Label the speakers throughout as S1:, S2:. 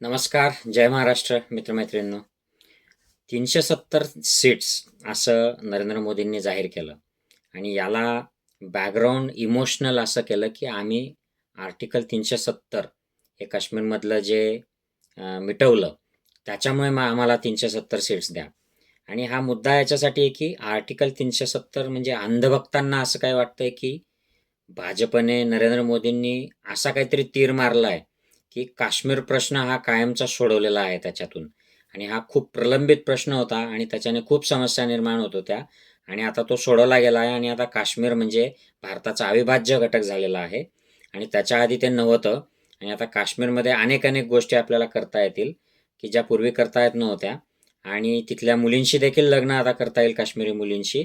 S1: नमस्कार जय महाराष्ट्र मित्रमैत्रिणींनो. तीनशे सत्तर सीट्स असं नरेंद्र मोदींनी जाहीर केलं. आणि याला बॅकग्राऊंड इमोशनल असं केलं की आम्ही आर्टिकल तीनशे सत्तर हे काश्मीरमधलं जे मिटवलं त्याच्यामुळे मग आम्हाला तीनशे सत्तर सीट्स द्या. आणि हा मुद्दा याच्यासाठी आहे की आर्टिकल तीनशे सत्तर म्हणजे अंधभक्तांना असं काय वाटतंय की भाजपने नरेंद्र मोदींनी असा काहीतरी तीर मारला आहे की काश्मीर प्रश्न हा कायमचा सोडवलेला आहे त्याच्यातून. आणि हा खूप प्रलंबित प्रश्न होता आणि त्याच्याने खूप समस्या निर्माण होत होत्या. आणि आता तो सोडवला गेला आहे आणि आता काश्मीर म्हणजे भारताचा अविभाज्य घटक झालेला आहे. आणि त्याच्या आधी ते नव्हतं. आणि आता काश्मीरमध्ये अनेक अनेक गोष्टी आपल्याला करता येतील की ज्या पूर्वी करता येत नव्हत्या. आणि तिथल्या मुलींशी देखील लग्न आता करता येईल काश्मीरी मुलींशी.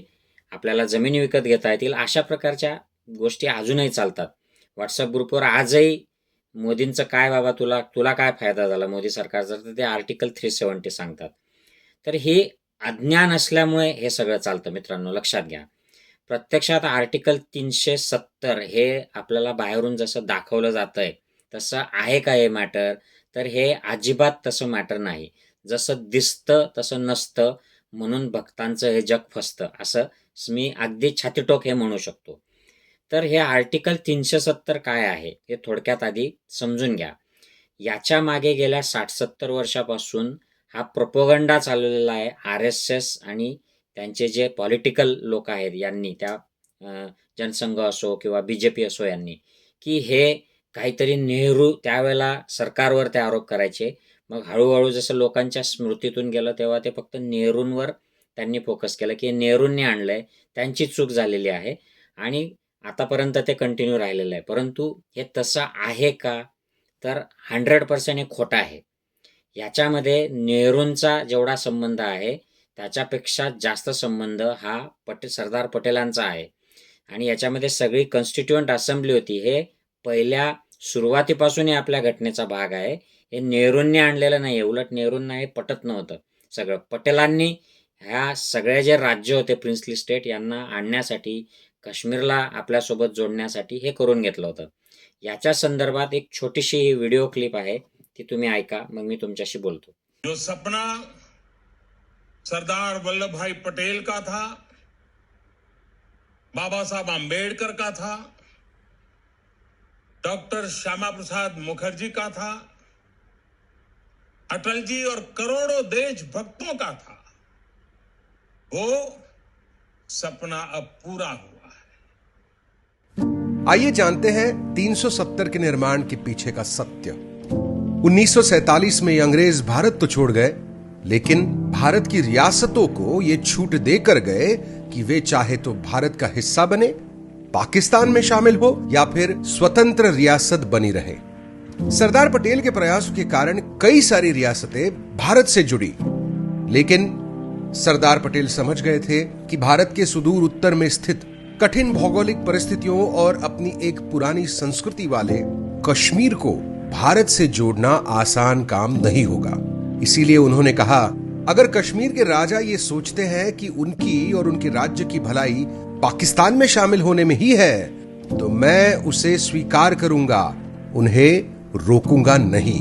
S1: आपल्याला जमीन विकत घेता येतील. अशा प्रकारच्या गोष्टी अजूनही चालतात. व्हॉट्सअप ग्रुपवर आजही मोदींचं काय बाबा तुला तुला काय फायदा झाला? मोदी सरकारचा तर ते आर्टिकल थ्री सेवन्टी सांगतात. तर हे अज्ञान असल्यामुळे हे सगळं चालतं मित्रांनो लक्षात घ्या. प्रत्यक्षात आर्टिकल तीनशे सत्तर हे आपल्याला बाहेरून जसं दाखवलं जातंय तसं आहे का हे मॅटर तर हे अजिबात तसं मॅटर नाही. जसं दिसतं तसं नसतं म्हणून भक्तांचं हे जग फसतं. असं मी अगदी छातीटोक हे म्हणू शकतो. तर हे आर्टिकल तीनशे सत्तर काय आहे हे थोडक्यात आधी समजून घ्या. याच्या मागे गेल्या साठ सत्तर वर्षापासून हा प्रोपोगंडा चालवलेला आहे आर एस एस आणि त्यांचे जे पॉलिटिकल लोक आहेत यांनी त्या जनसंघ असो किंवा बी जे पी असो यांनी की हे काहीतरी नेहरू त्यावेळेला सरकारवर ते आरोप करायचे. मग हळूहळू जसं लोकांच्या स्मृतीतून गेलं तेव्हा ते फक्त नेहरूंवर त्यांनी फोकस केलं की हे नेहरूंनी आहे त्यांची चूक झालेली आहे. आणि आतापर्यंत ते कंटिन्यू राहिलेलं आहे. परंतु हे तसं आहे का? तर हंड्रेड पर्सेंट हे खोटं आहे. याच्यामध्ये नेहरूंचा जेवढा संबंध आहे त्याच्यापेक्षा जास्त संबंध हा पटे सरदार पटेलांचा आहे. आणि याच्यामध्ये सगळी कॉन्स्टिट्युएंट असेंब्ली होती. हे पहिल्या सुरुवातीपासूनही आपल्या घटनेचा भाग आहे. हे नेहरूंनी आणलेलं नाही. आहे उलट नेहरूंना हे पटत नव्हतं. सगळं पटेलांनी ह्या सगळे जे राज्य होते प्रिन्सली स्टेट यांना आणण्यासाठी काश्मीरला आपल्यासोबत जोडण्यासाठी हे करून घेतलं होतं. याच्या संदर्भात एक छोटीशी ही व्हिडिओ क्लिप आहे ती तुम्ही ऐका मग मी तुमच्याशी बोलतो.
S2: जो सपना सरदार वल्लभ भाई पटेल का था बाबा साहब आम्बेडकर का था डॉक्टर श्यामा प्रसाद मुखर्जी का था अटल जी और करोड़ों देशभक्तों का था वो सपना अब पूरा हुआ
S3: आइए जानते हैं 370 के निर्माण के पीछे का सत्य। 1947 में अंग्रेज़ भारत तो छोड़ गए, लेकिन भारत की रियासतों को ये छूट देकर गए कि वे चाहे तो भारत का हिस्सा बने, पाकिस्तान में शामिल हो या फिर स्वतंत्र रियासत बनी रहे। सरदार पटेल के प्रयासों के कारण कई सारी रियासतें भारत से जुड़ी। लेकिन सरदार पटेल समझ गए थे कि भारत के सुदूर उत्तर में स्थित कठिन भौगोलिक परिस्थितियों और अपनी एक पुरानी संस्कृति वाले कश्मीर को भारत से जोड़ना आसान काम नहीं होगा। इसीलिए उन्होंने कहा, अगर कश्मीर के राजा ये सोचते हैं कि उनकी और उनके राज्य की भलाई पाकिस्तान में शामिल होने में ही है तो मैं उसे स्वीकार करूँगा, उन्हें रोकूँगा नहीं।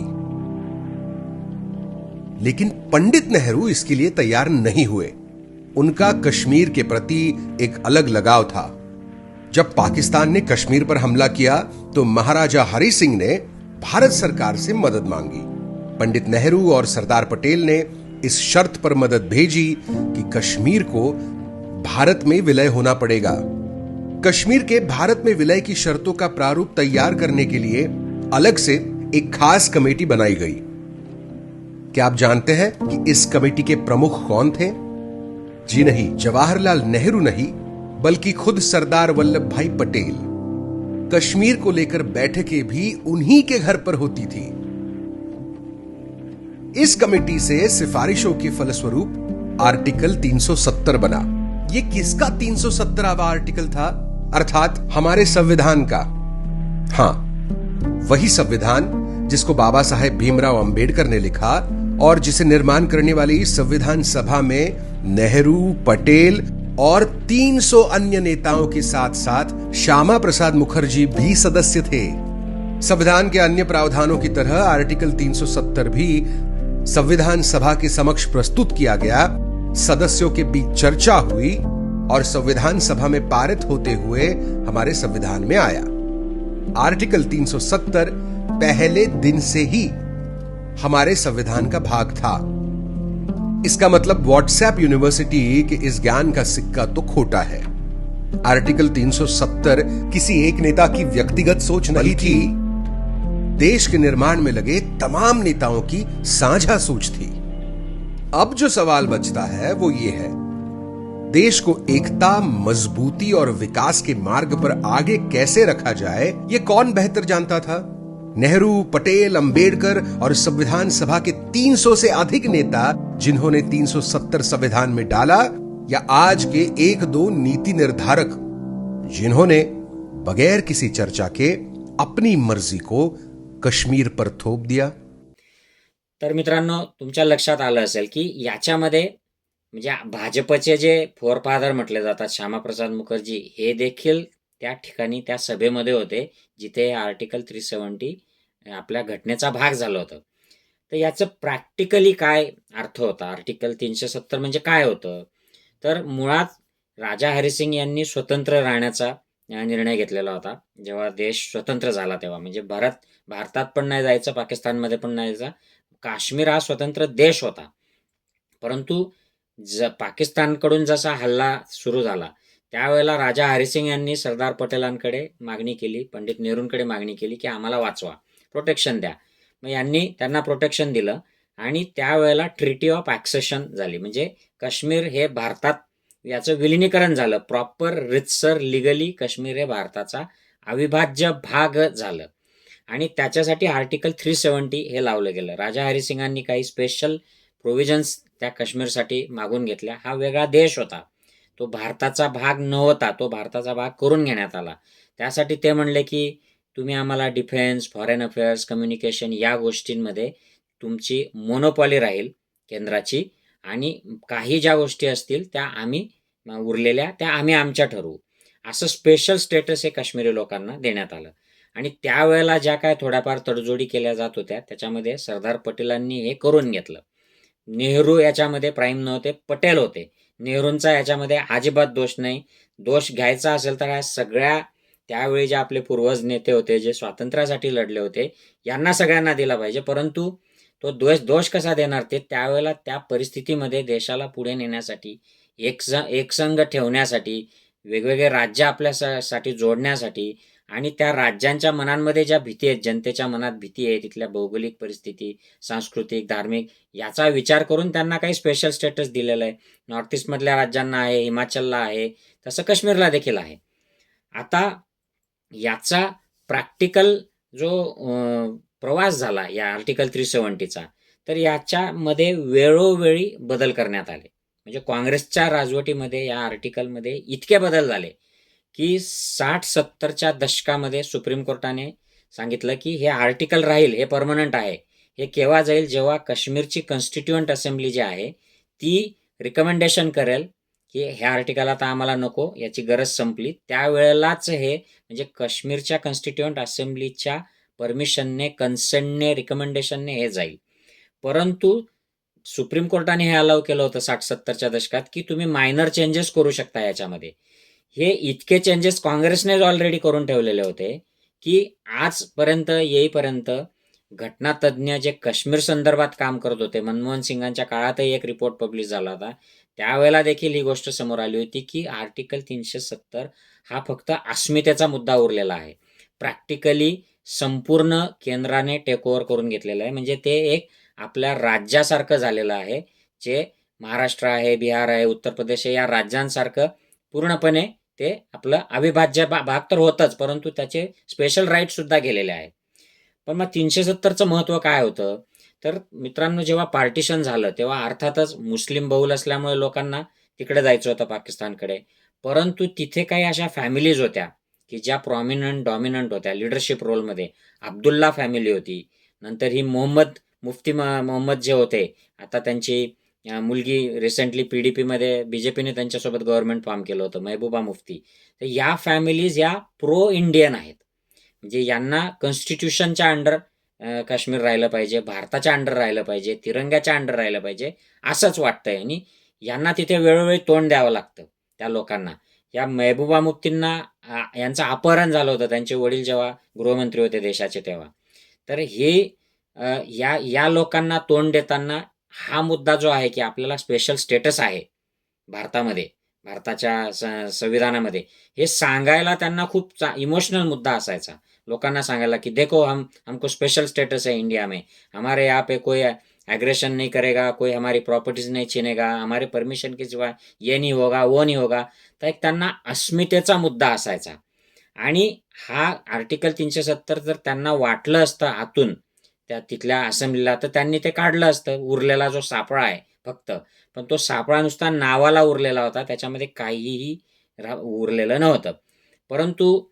S3: लेकिन पंडित नेहरू इसके लिए तैयार नहीं हुए। उनका कश्मीर के प्रति एक अलग लगाव था। जब पाकिस्तान ने कश्मीर पर हमला किया तो महाराजा हरि सिंह ने भारत सरकार से मदद मांगी। पंडित नेहरू और सरदार पटेल ने इस शर्त पर मदद भेजी कि कश्मीर को भारत में विलय होना पड़ेगा। कश्मीर के भारत में विलय की शर्तों का प्रारूप तैयार करने के लिए अलग से एक खास कमेटी बनाई गई। क्या आप जानते हैं कि इस कमेटी के प्रमुख कौन थे? जी नहीं, जवाहरलाल नेहरू नहीं, बल्कि खुद सरदार वल्लभ भाई पटेल। कश्मीर को लेकर बैठकें भी उन्हीं के घर पर होती थी। इस कमेटी से सिफारिशों के फलस्वरूप आर्टिकल 370 बना। ये किसका 370 आर्टिकल था? अर्थात हमारे संविधान का। हाँ, वही संविधान जिसको बाबा साहेब भीमराव अंबेडकर ने लिखा और जिसे निर्माण करने वाली संविधान सभा में नेहरू, पटेल और 300 अन्य नेताओं के साथ साथ श्यामा प्रसाद मुखर्जी भी सदस्य थे। संविधान के अन्य प्रावधानों की तरह आर्टिकल 370 भी संविधान सभा के समक्ष प्रस्तुत किया गया। सदस्यों के बीच चर्चा हुई और संविधान सभा में पारित होते हुए हमारे संविधान में आया। आर्टिकल 370 पहले दिन से ही हमारे संविधान का भाग था। इसका मतलब व्हाट्सएप यूनिवर्सिटी के इस ज्ञान का सिक्का तो खोटा है। आर्टिकल 370 किसी एक नेता की व्यक्तिगत सोच नहीं थी। देश के निर्माण में लगे तमाम नेताओं की साझा सोच थी। अब जो सवाल बचता है वो ये है देश को एकता मजबूती और विकास के मार्ग पर आगे कैसे रखा जाए ये कौन बेहतर जानता था? नेहरू, पटेल, अंबेडकर और संविधान सभा के 300 से अधिक नेता, जिन्होंने 370 संविधान में डाला, या आज के एक दो नीति निर्धारक, जिन्होंने बगैर किसी चर्चा के अपनी मर्ज़ी को कश्मीर पर थोप दिया।
S1: तर मित्रांनो, तुमच्या लक्षात आलं असेल की याच्यामध्ये म्हणजे भाजपचे जे फोरफादर म्हटले जातात, श्यामाप्रसाद मुखर्जी, हे देखील त्या ठिकाणी त्या सभेमध्ये होते जिथे आर्टिकल थ्री सेवन्टी आपल्या घटनेचा भाग झाला होता. तर याचं प्रॅक्टिकली काय अर्थ होता? आर्टिकल तीनशे सत्तर म्हणजे काय होतं? तर मुळात राजा हरिसिंग यांनी स्वतंत्र राहण्याचा निर्णय घेतलेला होता. जेव्हा देश स्वतंत्र झाला तेव्हा म्हणजे भारत भारतात पण नाही जायचं पाकिस्तानमध्ये पण नाही जायचं काश्मीर हा स्वतंत्र देश होता. परंतु ज पाकिस्तानकडून जसा हल्ला सुरू झाला त्यावेळेला राजा हरिसिंग यांनी सरदार पटेलांकडे मागणी केली पंडित नेहरूंकडे मागणी केली की आम्हाला वाचवा प्रोटेक्शन द्या. मग यांनी त्यांना प्रोटेक्शन दिलं आणि त्यावेळेला ट्रिटी ऑफ ॲक्सेशन झाली. म्हणजे काश्मीर हे भारतात याचं विलिनीकरण झालं. प्रॉपर रितसर लिगली काश्मीर हे भारताचा अविभाज्य भाग झालं. आणि त्याच्यासाठी आर्टिकल थ्री सेवन्टी हे लावलं गेलं. राजा हरिसिंगांनी काही स्पेशल प्रोव्हिजन्स त्या काश्मीरसाठी मागून घेतल्या. हा वेगळा देश होता. तो भारताचा भाग नव्हता तो भारताचा भाग करून घेण्यात आला. त्यासाठी ते म्हणले की तुम्ही आम्हाला डिफेन्स फॉरेन अफेअर्स कम्युनिकेशन या गोष्टींमध्ये तुमची मोनोपॉली राहील केंद्राची आणि काही ज्या गोष्टी असतील त्या आम्ही उरलेल्या त्या आम्ही आमच्या ठरवू. असं स्पेशल स्टेटस हे काश्मीरी लोकांना देण्यात आलं. आणि त्यावेळेला ज्या काय थोड्याफार तडजोडी केल्या जात होत्या त्याच्यामध्ये सरदार पटेलांनी हे करून घेतलं. नेहरू याच्यामध्ये प्राईम नव्हते पटेल होते. नेहरूंचा याच्यामध्ये अजिबात दोष नाही. दोष घ्यायचा असेल तर ह्या सगळ्या त्यावेळी जे आपले पूर्वज नेते होते जे स्वातंत्र्यासाठी लढले होते यांना सगळ्यांना दिला पाहिजे. परंतु तो द्वेष दोष कसा देणार ते त्यावेळेला त्या परिस्थितीमध्ये देशाला पुढे नेण्यासाठी एक एकसंघ ठेवण्यासाठी वेगवेगळे राज्य आपल्या साठी जोडण्यासाठी आणि त्या राज्यांच्या मनांमध्ये ज्या भीती आहेत जनतेच्या मनात भीती आहे तिथल्या भौगोलिक परिस्थिती सांस्कृतिक धार्मिक याचा विचार करून त्यांना काही स्पेशल स्टेटस दिलेलं आहे. नॉर्थ ईस्टमधल्या राज्यांना आहे हिमाचलला आहे तसं काश्मीरला देखील आहे. आता याचा प्रॅक्टिकल जो प्रवास झाला या आर्टिकल थ्री सेवन्टीचा तर याच्यामध्ये वेळोवेळी बदल करण्यात आले. म्हणजे काँग्रेसच्या राजवटीमध्ये या आर्टिकलमध्ये इतके बदल झाले. की साठ सत्तरच्या दशकामध्ये सुप्रीम कोर्टाने सांगितलं की हे आर्टिकल राहील हे परमनंट आहे. हे केव्हा जाईल? जेव्हा काश्मीरची कॉन्स्टिट्युअंट असेंब्ली जी आहे ती रिकमेंडेशन करेल की हे आर्टिकल आता आम्हाला नको याची गरज संपली. त्यावेळेलाच हे म्हणजे काश्मीरच्या कॉन्स्टिट्युअंट असेंब्लीच्या परमिशनने कन्सेंटने रिकमेंडेशनने हे जाईल. परंतु सुप्रीम कोर्टाने हे अलाव केलं होतं साठ सत्तरच्या दशकात की तुम्ही मायनर चेंजेस करू शकता याच्यामध्ये. हे इतके चेंजेस काँग्रेसनेच ऑलरेडी करून ठेवलेले होते की आजपर्यंत येईपर्यंत घटनातज्ञ जे काश्मीर संदर्भात काम करत होते मनमोहन सिंगांच्या काळातही एक रिपोर्ट पब्लिश झाला होता. त्यावेळेला देखील ही गोष्ट समोर आली होती की आर्टिकल तीनशे सत्तर हा फक्त अस्मितेचा मुद्दा उरलेला आहे. प्रॅक्टिकली संपूर्ण केंद्राने टेक ओव्हर करून घेतलेलं आहे. म्हणजे ते एक आपल्या राज्यासारखं झालेलं आहे जे महाराष्ट्र आहे बिहार आहे उत्तर प्रदेश आहे या राज्यांसारखं पूर्णपणे ते आपलं अविभाज्य भा भाग तर होतंच परंतु त्याचे स्पेशल राईट सुद्धा गेलेले आहेत. पण मग तीनशे सत्तरचं महत्त्व काय होतं? तर मित्रांनो जेव्हा पार्टिशन झालं तेव्हा अर्थातच मुस्लिम बहुल असल्यामुळे लोकांना तिकडे जायचं होतं पाकिस्तानकडे. परंतु तिथे काही अशा फॅमिलीज होत्या की ज्या प्रॉमिनंट डॉमिनंट होत्या लिडरशिप रोलमध्ये अब्दुल्ला फॅमिली होती. नंतर ही मोहम्मद मुफ्ती मोहम्मद जे होते आता त्यांची मुलगी रिसेंटली पी डी पीमध्ये बी जे पीने त्यांच्यासोबत गव्हर्नमेंट फॉर्म केलं होतं महबूबा मुफ्ती. तर या फॅमिलीज या प्रो इंडियन आहेत. म्हणजे यांना कॉन्स्टिट्यूशनच्या अंडर काश्मीर राहिलं पाहिजे भारताच्या अंडर राहिलं पाहिजे तिरंग्याच्या अंडर राहिलं पाहिजे असंच वाटतंय. आणि यांना तिथे वेळोवेळी तोंड द्यावं लागतं त्या लोकांना. या महबूबा मुफ्तींना यांचं अपहरण झालं होतं त्यांचे वडील जेव्हा गृहमंत्री होते देशाचे तेव्हा. तर हे या या लोकांना तोंड देताना हा मुद्दा जो आहे की आपल्याला स्पेशल स्टेटस आहे भारतामध्ये भारताच्या संविधानामध्ये हे सांगायला त्यांना खूप चा इमोशनल मुद्दा असायचा. लोकांना सांगायला की देखो हम हमको स्पेशल स्टेटस है इंडिया में. हमारे यहाँ पे कोई एग्रेशन नहीं करेगा कोई हमारी प्रॉपर्टीज नहीं छीनेगा हमारे परमिशन के सिवाय ये नहीं होगा वो नहीं होगा. तर एक त्यांना अस्मितेचा मुद्दा असायचा. आणि हा आर्टिकल तीनशे सत्तर जर त्यांना वाटलं असतं आतून त्या तिथल्या असेंब्लीला तर त्यांनी ते काढलं असतं. उरलेला जो सापळा आहे फक्त. पण तो सापळा नुसता नावाला उरलेला होता. त्याच्यामध्ये काहीही रा उरलेलं नव्हतं. परंतु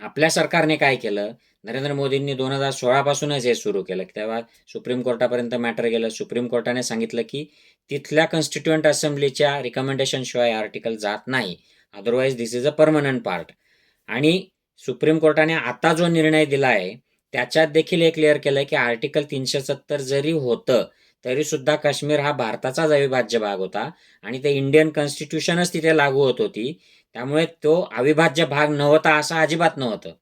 S1: आपल्या सरकारने काय केलं? नरेंद्र मोदींनी दोन हजार सोळापासूनच हे सुरू केलं. तेव्हा सुप्रीम कोर्टापर्यंत मॅटर गेलं. सुप्रीम कोर्टाने सांगितलं की तिथल्या कॉन्स्टिट्युएंट असेंब्लीच्या रिकमेंडेशनशिवाय आर्टिकल जात नाही. Otherwise this is a permanent part आणि सुप्रीम कोर्टाने आता जो निर्णय दिला आहे त्याच्यात देखील हे क्लिअर केलं की आर्टिकल तीनशे सत्तर जरी होतं तरी सुद्धा काश्मीर हा भारताचाच अविभाज्य भाग होता. आणि ते इंडियन कॉन्स्टिट्यूशनच तिथे लागू होत होती. त्यामुळे तो अविभाज्य भाग नव्हता असं अजिबात नव्हतं.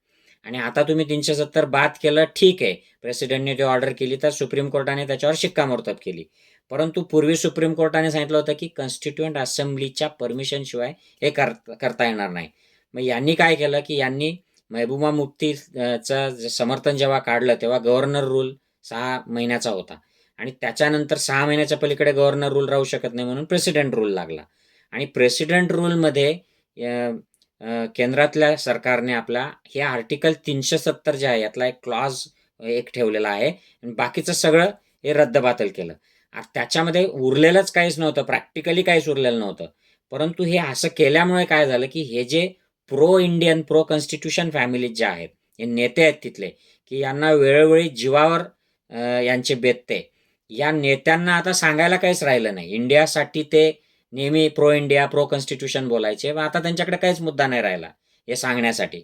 S1: आणि आता तुम्ही तीनशे सत्तर बाद केलं ठीक आहे. प्रेसिडेंटने ती ऑर्डर केली तर सुप्रीम कोर्टाने त्याच्यावर शिक्कामोर्तब केली. परंतु पूर्वी सुप्रीम कोर्टाने सांगितलं होतं की कॉन्स्टिट्युएंट असेंब्लीच्या परमिशनशिवाय हे कर करता येणार नाही. मग यांनी काय केलं की यांनी महबूबा मुफ्तीचं समर्थन जेव्हा काढलं तेव्हा गव्हर्नर रूल सहा महिन्याचा होता. आणि त्याच्यानंतर सहा महिन्याच्या पलीकडे गव्हर्नर रूल राहू शकत नाही म्हणून प्रेसिडेंट रूल लागला. आणि प्रेसिडेंट रूलमध्ये केंद्रातल्या सरकारने आपला हे आर्टिकल तीनशे सत्तर जे आहे यातला एक क्लॉज एक ठेवलेला आहे. आणि बाकीचं सगळं हे रद्दबातल केलं. त्याच्यामध्ये उरलेलंच काहीच नव्हतं प्रॅक्टिकली काहीच उरलेलं नव्हतं. परंतु हे असं केल्यामुळे काय झालं की हे जे pro Indian pro constitution families जे आहेत हे नेते आहेत तिथले की यांना वेळोवेळी जीवावर यांचे बेतते. या नेत्यांना आता सांगायला काहीच राहिलं नाही. इंडियासाठी ते नेहमी प्रो इंडिया प्रो कॉन्स्टिट्यूशन बोलायचे. व आता त्यांच्याकडे काहीच मुद्दा नाही राहिला हे सांगण्यासाठी.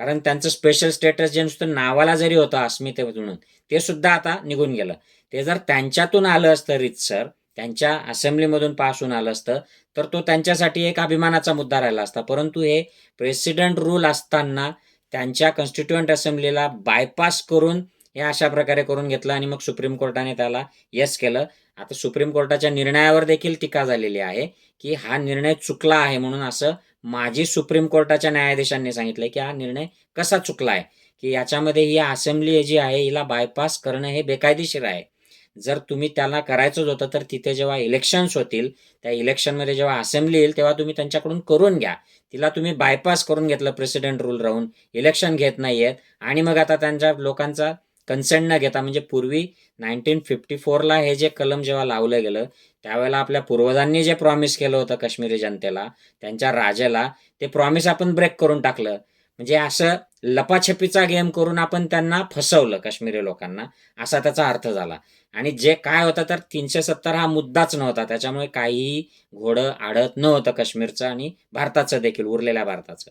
S1: कारण त्यांचं स्पेशल स्टेटस जे नुसतं नावाला जरी होतं अस्मिते म्हणून ते सुद्धा आता निघून गेलं. ते जर त्यांच्यातून आलं असतं रितसर त्यांच्या असेंब्लीमधून पास होऊन आलं असतं तर तो त्यांच्यासाठी एक अभिमानाचा मुद्दा राहिला असता. परंतु हे प्रेसिडेंट रूल असताना त्यांच्या कॉन्स्टिट्युएंट असेंब्लीला बायपास करून हे अशा प्रकारे करून घेतलं आणि मग सुप्रीम कोर्टाने त्याला येस केलं. आता सुप्रीम कोर्टाच्या निर्णयावर देखील टीका झालेली आहे की हा निर्णय चुकला आहे म्हणून असं माजी सुप्रीम कोर्टाच्या न्यायाधीशांनी सांगितलं की हा निर्णय कसा चुकला आहे? की याच्यामध्ये ही असेंब्ली जी आहे हिला बायपास करणं हे बेकायदेशीर आहे? जर तुम्ही त्याला करायचंच होतं तर तिथे जेव्हा इलेक्शन्स होतील त्या इलेक्शनमध्ये जेव्हा असेंब्ली येईल तेव्हा तुम्ही त्यांच्याकडून करून घ्या. तिला तुम्ही बायपास करून घेतलं प्रेसिडेंट रूल राहून. इलेक्शन घेत नाहीयेत. आणि मग आता त्यांच्या लोकांचा कन्सेंट न घेता म्हणजे पूर्वी नाईन्टीन फिफ्टी फोरला हे जे कलम जेव्हा लावलं गेलं त्यावेळेला आपल्या पूर्वजांनी जे प्रॉमिस केलं होतं काश्मीरी जनतेला त्यांच्या राजाला ते प्रॉमिस आपण ब्रेक करून टाकलं. म्हणजे असं लपाछपीचा गेम करून आपण त्यांना फसवलं काश्मीरी लोकांना असा त्याचा अर्थ झाला. आणि जे काय होतं तर तीनशे सत्तर हा मुद्दाच नव्हता. त्याच्यामुळे काहीही घोडं आडत नव्हतं काश्मीरचं आणि भारताचं देखील उरलेल्या भारताचं.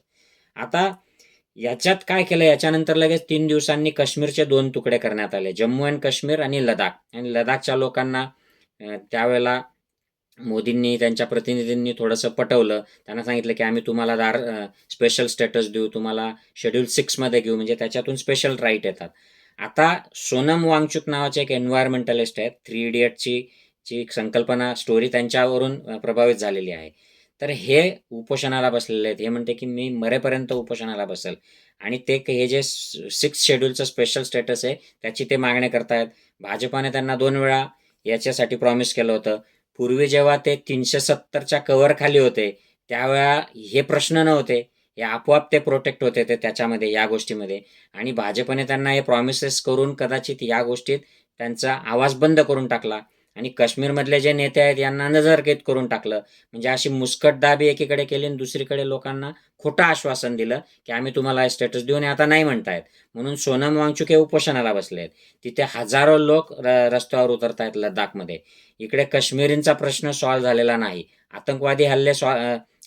S1: आता याच्यात काय केलं? याच्यानंतर लगेच तीन दिवसांनी काश्मीरचे दोन तुकडे करण्यात आले. जम्मू अँड काश्मीर आणि लडाख. आणि लडाखच्या लोकांना त्यावेळेला मोदींनी त्यांच्या प्रतिनिधींनी थोडंसं पटवलं. त्यांना सांगितलं की आम्ही तुम्हाला दार स्पेशल स्टेटस देऊ तुम्हाला शेड्यूल सिक्समध्ये घेऊ म्हणजे त्याच्यातून स्पेशल राईट येतात. आता सोनम वांगचुक नावाचे एक एन्व्हायरमेंटलिस्ट आहेत. थ्री इडियटची जी संकल्पना स्टोरी त्यांच्यावरून प्रभावित झालेली आहे. तर हे उपोषणाला बसलेले आहेत. हे म्हणते की मी मरेपर्यंत उपोषणाला बसेल. आणि ते हे जे सिक्स शेड्यूलचं स्पेशल स्टेटस आहे त्याची ते मागणी करतायत. भाजपाने त्यांना दोन वेळा याच्यासाठी प्रॉमिस केलं होतं. पूर्वी जेव्हा ते तीनशे सत्तरच्या कव्हर खाली होते त्यावेळा हे प्रश्न नव्हते. हे आपोआप ते प्रोटेक्ट होते ते त्याच्यामध्ये या गोष्टीमध्ये. आणि भाजपने त्यांना हे प्रॉमिसेस करून कदाचित या गोष्टीत त्यांचा आवाज बंद करून टाकला. आणि काश्मीरमधले जे नेते आहेत यांना नजरकैद करून टाकलं. म्हणजे अशी मुस्कटदाबी एकीकडे केली आणि दुसरीकडे लोकांना खोटं आश्वासन दिलं की आम्ही तुम्हाला स्टेटस देऊन आता नाही म्हणतायत. म्हणून सोनम वांगचुक हे उपोषणाला बसले आहेत तिथे हजारो लोक र रस्त्यावर उतरत आहेत लडाखमध्ये इकडे काश्मीरींचा प्रश्न सॉल्व्ह झालेला नाही. आतंकवादी हल्ले सॉ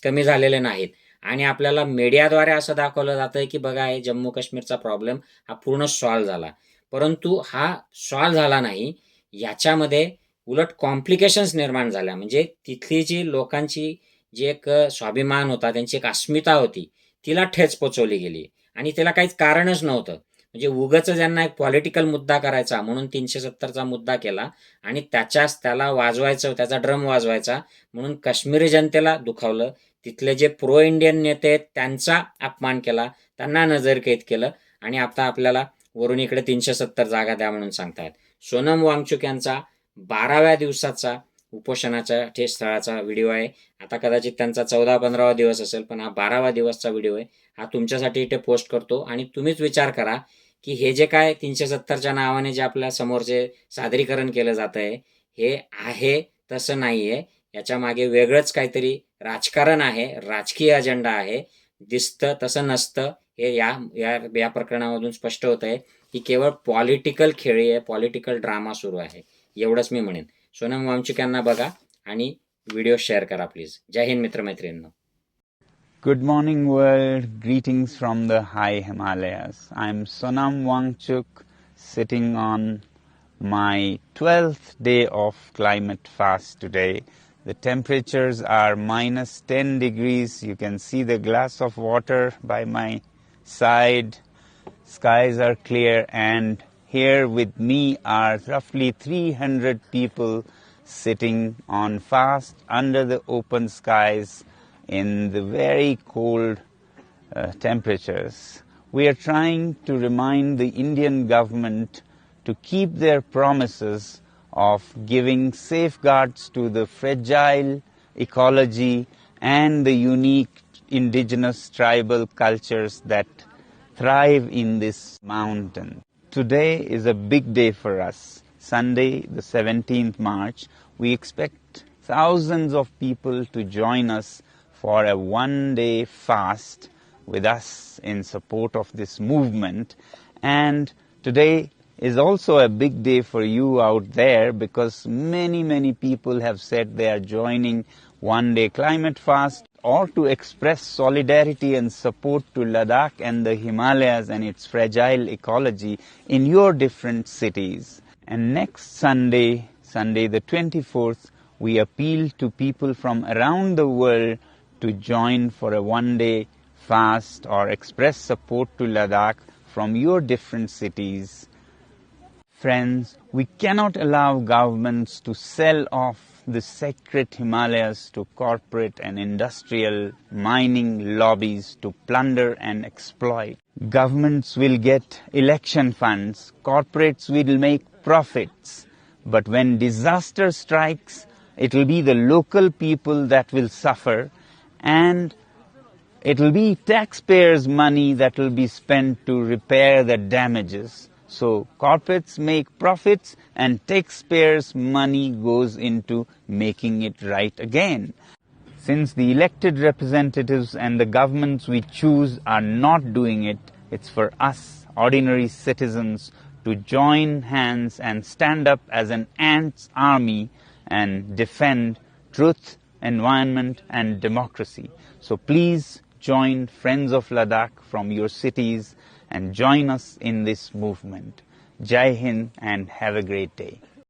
S1: कमी झालेले नाहीत. आणि आपल्याला मीडियाद्वारे असं दाखवलं जातं की बघा हे जम्मू काश्मीरचा प्रॉब्लेम हा पूर्ण सॉल्व्ह झाला. परंतु हा सॉल्व्ह झाला नाही. याच्यामध्ये उलट कॉम्प्लिकेशन्स निर्माण झाल्या. म्हणजे तिथली जी लोकांची जी एक स्वाभिमान होता त्यांची एक अस्मिता होती तिला ठेच पोचवली गेली. आणि त्याला काहीच कारणच नव्हतं. म्हणजे उगच ज्यांना एक पॉलिटिकल मुद्दा करायचा म्हणून तीनशे सत्तरचा मुद्दा केला आणि त्याच्याच त्याला वाजवायचं त्याचा ड्रम वाजवायचा म्हणून काश्मीरी जनतेला दुखावलं. तिथले जे प्रो इंडियन नेते आहेत त्यांचा अपमान केला त्यांना नजरकैद केलं आणि आता आपल्याला वरून इकडे तीनशे सत्तर जागा द्या म्हणून सांगतायत. सोनम वांगचुक यांचा बाराव्या दिवसाचा उपोषणाच्या ते स्थळाचा व्हिडिओ आहे. आता कदाचित त्यांचा चौदा पंधरावा दिवस असेल पण हा बारावा दिवसचा व्हिडिओ आहे. हा तुमच्यासाठी इथे पोस्ट करतो आणि तुम्हीच विचार करा की हे जे काय तीनशे सत्तरच्या नावाने जे आपल्या समोरचे सादरीकरण केलं जात आहे हे आहे तसं नाही आहे याच्या मागे वेगळंच काहीतरी राजकारण आहे राजकीय अजेंडा आहे. दिसतं तसं नसतं हे या या या प्रकरणामधून स्पष्ट होत आहे की केवळ पॉलिटिकल खेळी आहे पॉलिटिकल ड्रामा सुरू आहे. एवढंच मी म्हणेन सोनम वांचुक यांना बघा आणि व्हिडिओ शेअर करा प्लीज जय हिंद मित्रमैत्रिणींनो
S4: Good morning, world. Greetings from the high Himalayas. I'm Sonam Wangchuk, sitting on my 12th day of climate fast today. The temperatures are minus 10 degrees. You can see the glass of water by my side. Skies are clear, and here with me are roughly 300 people sitting on fast under the open skies in the very cold uh, temperatures. We are trying to remind the Indian government to keep their promises of giving safeguards to the fragile ecology and the unique indigenous tribal cultures that thrive in this mountain. Today is a big day for us. Sunday, the 17th March, we expect thousands of people to join us for a one day fast with us in support of this movement. And today is also a big day for you out there because many, many people have said they are joining one day climate fast or to express solidarity and support to Ladakh and the Himalayas and its fragile ecology in your different cities. And next Sunday, Sunday the 24th, we appeal to people from around the world to join for a one day fast or express support to Ladakh from your different cities. Friends, we cannot allow governments to sell off the sacred Himalayas to corporate and industrial mining lobbies to plunder and exploit. Governments will get election funds, corporates will make profits, but when disaster strikes, it will be the local people that will suffer and it will be taxpayers' money that will be spent to repair the damages. So corporates make profits and taxpayers' money goes into making it right again. Since the elected representatives and the governments we choose are not doing it, it's for us, ordinary citizens, to join hands and stand up as an ants army and defend truth, environment and democracy. So please join Friends of Ladakh from your cities and join us in this movement. Jai Hind and have a great day.